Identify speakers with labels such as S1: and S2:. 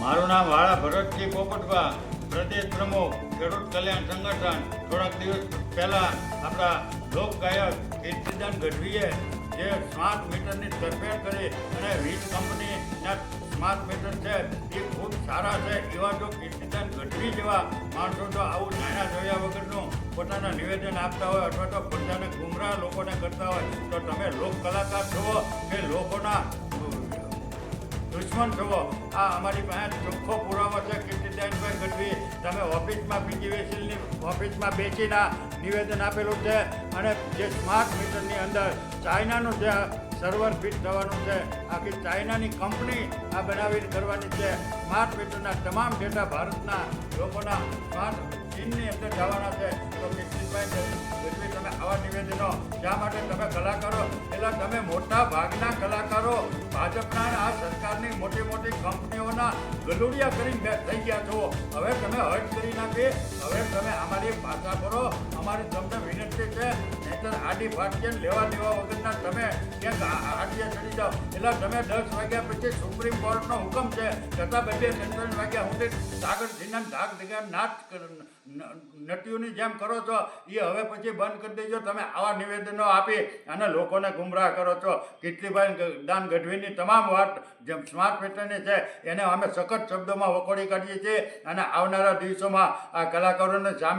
S1: મારું નામ વાળા ભરતજી પોપટવા, પ્રદેશ પ્રમુખ, ખેડૂત કલ્યાણ સંગઠન. થોડાક દિવસ પહેલા આપણા લોક ગાયક કીર્તિદાન ગઢવીએ જે સ્માર્ટ મીટરની તરફેણ કરી અને વીજ કંપનીના સ્માર્ટ મીટર છે, એ ખૂબ સારા છે એવા જો કીર્તિદાન ગઢવી જેવા માણસો તો આવું નાના જોયા વગરનું પોતાના નિવેદન આપતા હોય અથવા તો પોતાને ગુમરાહ લોકોને કરતા હોય, તો તમે લોક કલાકાર છો કે લોકોના દુશ્મન છો આ અમારી પાસે ચોખ્ખો પુરાવો છે, કીર્તિદાનભાઈ ગઢવી. તમે ઓફિસમાં પીજીવીસીએલની ઓફિસમાં બેસીને નિવેદન આપેલું છે અને જે સ્માર્ટ મીટરની અંદર ચાઇનાનું જે સર્વર ફિટ થવાનું છે, આખી ચાઇનાની કંપની આ બનાવી કરવાની છે. સ્માર્ટ મીટરના તમામ ડેટા ભારતના લોકોના સ્માર્ટ ચીનની અંદર જવાના છે. નિવેદનો શા માટે તમે કલાકારો? એટલે તમે મોટા ભાગના કલાકારો. ભાજપના આ સરકારની મોટી મોટી કંપનીઓના ગલુડિયા કરીને બે- થઈ ગયા છો. હવે તમે હટ કરી નાખી. હવે તમે અમારી ભાષા કરો અમારી તમને વિનંતી છે, નહીતર આડી ફાટકે લેવા દેવા વગરના તમે ક્યાંક હાટીએ ચડી જાઓ. એટલે તમે દસ વાગ્યા પછી સુપ્રીમ કોર્ટનો હુકમ છે. છતાં બધી બે ત્રણ વાગ્યા સુધી સાગર સિન્હા ધાક ધીગા નાચ નટીઓની જેમ કરો છો. એ હવે પછી બંધ કરી દેજો. તમે આવા નિવેદનો આપી અને લોકોને ગુમરાહ કરો છો. કીર્તિભાઈ ગ- દાન ગઢવીની તમામ વાત જેમ સ્માર્ટ પેટર્નની છે. એને અમે સખત શબ્દોમાં વખોડી કાઢીએ છીએ અને આવનારા દિવસોમાં આ કલાકારોને સામે